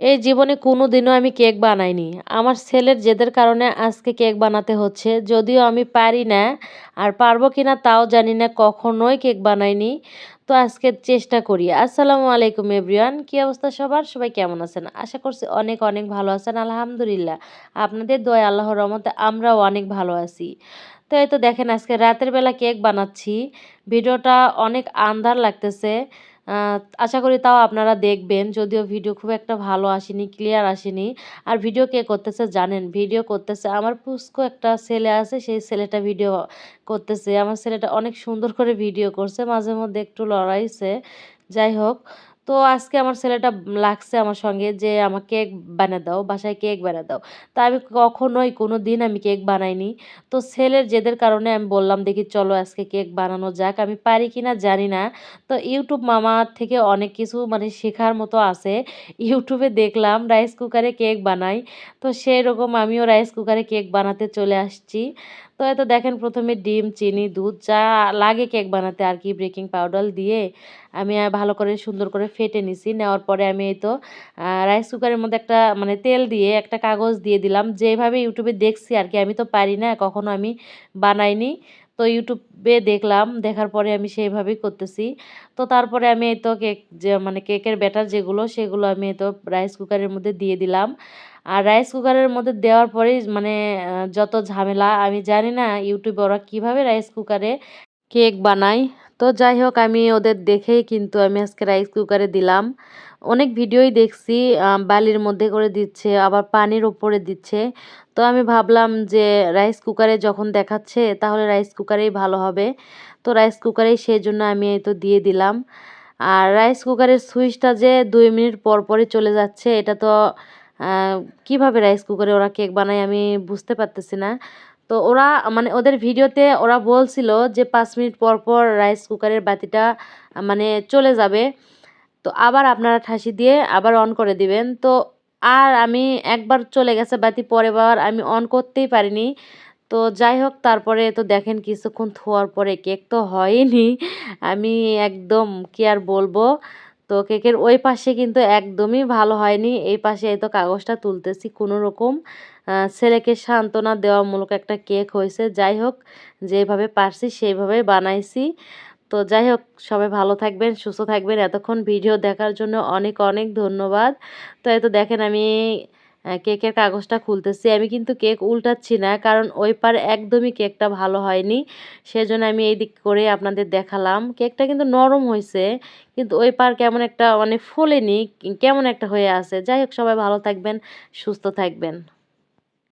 এই জীবনে কোনো দিনও আমি কেক বানাইনি। আমার ছেলের জেদের কারণে আজকে কেক বানাতে হচ্ছে। যদিও আমি পারি না, আর পারব কিনা তাও জানি না, কখনোই কেক বানাইনি। তো আজকে চেষ্টা করি। আসসালামু আলাইকুম, এভরিওয়ান। কী অবস্থা সবার? সবাই কেমন আছেন? আশা করছি অনেক অনেক ভালো আছেন, আলহামদুলিল্লাহ। আপনাদের দোয়া আল্লাহর রহমতে আমরাও অনেক ভালো আছি। তো এই তো দেখেন, আজকে রাতের বেলা কেক বানাচ্ছি। ভিডিওটা অনেক আন্ধার লাগতেছে। আশা করি তাও আপনারা দেখবেন। যদিও ভিডিও খুব একটা ভালো আসেনি ক্লিয়ার আসেনি। আর ভিডিও কে করতেছে জানেন, ভিডিও করতেছে, আমার পুস্কো একটা ছেলে আছে, সেই ছেলেটা ভিডিও করতেছে। আমার ছেলেটা অনেক সুন্দর করে ভিডিও করছে, মাঝে মধ্যে একটু লড়াইছে। যাই হোক তো আজকে আমার ছেলেটা লাগছে আমার সঙ্গে যে আমার কেক বানিয়ে দাও, বাসায় কেক বানিয়ে দাও। তা আমি কখনোই কোনো দিন আমি কেক বানাইনি। তো ছেলের জেদের কারণে আমি বললাম, দেখি চলো আজকে কেক বানানো যাক, আমি পারি কি না জানি না। তো ইউটিউব মামার থেকে অনেক কিছু মানে শেখার মতো আছে। ইউটিউবে দেখলাম, রাইস কুকারে কেক বানাই। তো সেই রকম আমিও রাইস কুকারে কেক বানাতে চলে আসছি। তো হয়তো দেখেন প্রথমে ডিম, চিনি, দুধ, যা লাগে কেক বানাতে আর কি, বেকিং পাউডার দিয়ে আমি ভালো করে সুন্দর করে ফেটে নিছি। নেওয়ার পরে আমি এই তো রাইস কুকারের মধ্যে একটা মানে তেল দিয়ে একটা কাগজ দিয়ে দিলাম। যেভাবে ইউটিউবে দেখছি আর কি, আমি তো পারি না, কখনো আমি বানাইনি। তো ইউটিউবে দেখলাম, দেখার পরে আমি সেইভাবেই করতেছি। তো তারপরে আমি এই তো কেক যে মানে কেকের ব্যাটার যেগুলো, সেগুলো আমি এই তো রাইস কুকারের মধ্যে দিয়ে দিলাম। আর রাইস কুকারের মধ্যে দেওয়ার পরেই মানে যত ঝামেলা, আমি জানি না ইউটিউবে ওরা কীভাবে রাইস কুকারে কেক বানায়। তো যাই হোক, আমি ওদের দেখেই কিন্তু আমি আজকে রাইস কুকারে দিলাম। অনেক ভিডিওই দেখছি বালির মধ্যে করে দিচ্ছে, আবার পানির ওপরে দিচ্ছে। তো আমি ভাবলাম যে রাইস কুকারে যখন দেখাচ্ছে, তাহলে রাইস কুকারেই ভালো হবে। তো রাইস কুকারেই সেই জন্য আমি এই তো দিয়ে দিলাম। আর রাইস কুকারের সুইচটা যে দুই মিনিট পর পরে চলে যাচ্ছে, এটা তো কীভাবে রাইস কুকারে ওরা কেক বানায় আমি বুঝতে পারতেছি না। তো ওরা মানে ওদের ভিডিওতে ওরা বলছিল যে পাঁচ মিনিট পর পর রাইস কুকারের বাতিটা মানে চলে যাবে। তো আবার আপনারা ঠাসি দিয়ে আবার অন করে দিবেন। তো আর আমি একবার চলে গেছে বাতি পরে বার আমি অন করতেই পারিনি। তো যাই হোক, তারপরে তো দেখেন কিছুক্ষণ থোয়ার পরে কেক তো হয়নি। আমি একদম কি আর বলব? তো কেকের ওই পাশে কিন্তু একদমই ভালো হয়নি। এই পাশে এই তো কাগজটা তুলতেছি। কোনো রকম ছেলেকে সান্ত্বনা দেওয়ামূলক একটা কেক হয়েছে। যাই হোক, যেভাবে পারছি সেইভাবে বানাইছি। তো যাই হোক, সবাই ভালো থাকবেন, সুস্থ থাকবেন। এতক্ষণ ভিডিও দেখার জন্য অনেক অনেক ধন্যবাদ। তো এই তো দেখেন আমি কেকের কাগজটা খুলতেছি। আমি কিন্তু কেক উল্টাচ্ছি না, কারণ ওই পার একদমই কেকটা ভালো হয়নি। সেজন্য আমি এই দিক করে আপনাদের দেখালাম। কেকটা কিন্তু নরম হয়েছে কিন্তু ওই পার কেমন একটা মানে ফোলেনি, কেমন একটা হয়ে আছে। যাই হোক, সবাই ভালো থাকবেন, সুস্থ থাকবেন।